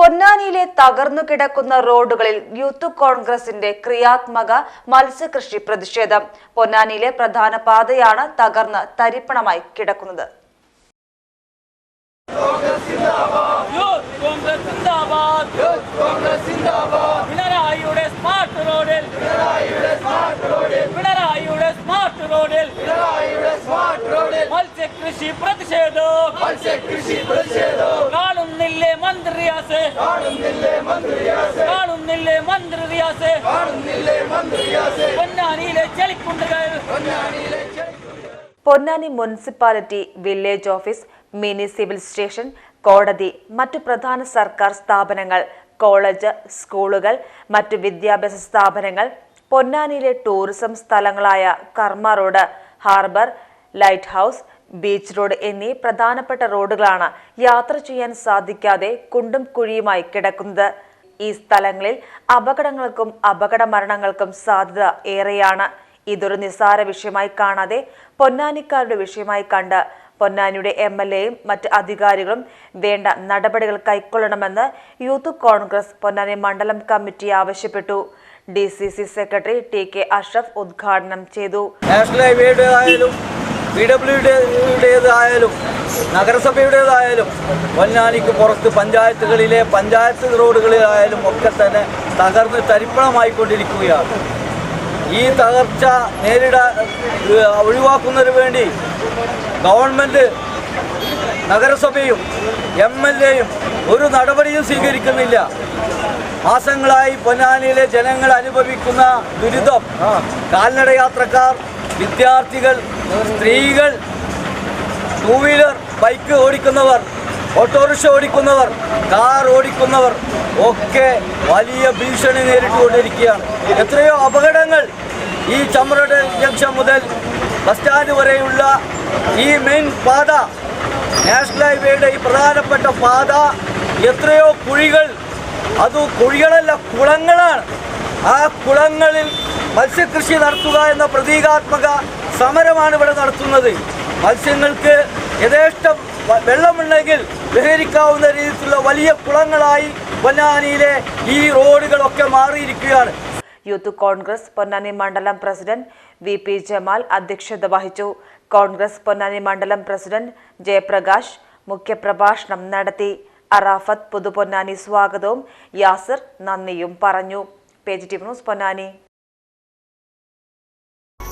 പൊന്നാനിയിലെ തകർന്നു കിടക്കുന്ന റോഡുകളിൽ യൂത്ത് കോൺഗ്രസിന്റെ ക്രിയാത്മക മത്സ്യകൃഷി പ്രതിഷേധം. പൊന്നാനിയിലെ പ്രധാന പാതയാണ് തകർന്ന് തരിപ്പണമായി കിടക്കുന്നത്. സ്മാർട്ട് റോഡിൽ സ്മാർട്ട് റോഡിൽ. പിണറായിയുടെ സ്മാർട്ട് റോഡിൽ. പിണറായിയുടെ സ്മാർട്ട് റോഡിൽ. മത്സ്യകൃഷി പ്രതിഷേധം. മത്സ്യകൃഷി പ്രതിഷേധം. റിയാസ് കാണുന്നില്ലേ മന്ത്രി റിയാസ് കാണുന്നില്ലേ മന്ത്രി റിയാസ് കാണുന്നില്ലേ മന്ത്രി റിയാസ് പൊന്നാനിയിലെ ചെളിക്കുണ്ടുകൾ. Ponnani municipality village office mini civil station കോടതി മറ്റു പ്രധാന സർക്കാർ സ്ഥാപനങ്ങൾ കോളേജ് സ്കൂളുകൾ മറ്റു വിദ്യാഭ്യാസ സ്ഥാപനങ്ങൾ പൊന്നാനിയിലെ tourism സ്ഥലങ്ങളായ Karma road harbour light house beach road എന്നീ പ്രധാനപ്പെട്ട റോഡുകളാണ് യാത്ര ചെയ്യാൻ സാധിക്കാതെ കുണ്ടും കുഴിയുമായി കിടക്കുന്നത്. ഈ സ്ഥലങ്ങളിൽ അപകടങ്ങൾക്കും അപകട മരണങ്ങൾക്കും സാധ്യത ഏറെയാണ്. ഇതൊരു നിസ്സാര വിഷയമായി കാണാതെ പൊന്നാനിക്കാരുടെ വിഷയമായി കണ്ട് പൊന്നാനിയുടെ എം എൽ എയും മറ്റ് അധികാരികളും വേണ്ട നടപടികൾ കൈക്കൊള്ളണമെന്ന് യൂത്ത് കോൺഗ്രസ് പൊന്നാനി മണ്ഡലം കമ്മിറ്റി ആവശ്യപ്പെട്ടു. D C C secretary T K Ashraf ഉദ്ഘാടനം ചെയ്തു. നാഷണൽ പി ഡബ്ല്യുടേതായാലും നഗരസഭയുടേതായാലും പൊന്നാനിക്ക് പുറത്ത് പഞ്ചായത്തുകളിലെ പഞ്ചായത്ത് റോഡുകളിലായാലും ഒക്കെ തന്നെ തകർന്ന് തരിപ്പണമായിക്കൊണ്ടിരിക്കുകയാണ്. ഈ തകർച്ച നേരിടാൻ ഒഴിവാക്കുന്നതിന് വേണ്ടി ഗവൺമെന്റ് നഗരസഭയും എം എൽ എയും ഒരു നടപടിയും സ്വീകരിക്കുന്നില്ല. മാസങ്ങളായി പൊന്നാനിയിലെ ജനങ്ങൾ അനുഭവിക്കുന്ന ദുരിതം. കാൽനടയാത്രക്കാർ വിദ്യാർത്ഥികൾ സ്ത്രീകൾ ടൂ വീലർ ബൈക്ക് ഓടിക്കുന്നവർ ഓട്ടോറിക്ഷ ഓടിക്കുന്നവർ കാർ ഓടിക്കുന്നവർ ഒക്കെ വലിയ ഭീഷണി നേരിട്ടുകൊണ്ടിരിക്കുകയാണ്. എത്രയോ അപകടങ്ങൾ ഈ ചമ്രട് ജംഗ്ഷൻ മുതൽ ബസ് സ്റ്റാൻഡ് വരെയുള്ള ഈ മെയിൻ പാത നാഷണൽ ഹൈവേയുടെ ഈ പ്രധാനപ്പെട്ട പാത എത്രയോ കുഴികൾ അത് കുഴികളല്ല കുളങ്ങളാണ്. ആ കുളങ്ങളിൽ മത്സ്യകൃഷി നടത്തുക എന്ന പ്രതീകാത്മക സമരമാണ് ഇവിടെ നടത്തുന്നത്. മത്സ്യങ്ങൾക്ക് യഥേഷ്ടം വെള്ളമുണ്ടെങ്കിൽ വിഹരിക്കാവുന്ന രീതിയിലുള്ള വലിയ കുളങ്ങളായി പൊന്നാനിയിലെ ഈ റോഡുകളൊക്കെ മാറിയിരിക്കുകയാണ്. യൂത്ത് കോൺഗ്രസ് പൊന്നാനി മണ്ഡലം പ്രസിഡന്റ് വി പി ജമാൽ അധ്യക്ഷത വഹിച്ചു. കോൺഗ്രസ് പൊന്നാനി മണ്ഡലം പ്രസിഡന്റ് ജയപ്രകാശ് മുഖ്യപ്രഭാഷണം നടത്തി. അറാഫത്ത് പുതുപൊന്നാനി സ്വാഗതവും യാസിർ നന്ദിയും പറഞ്ഞു. Page T news Ponnani.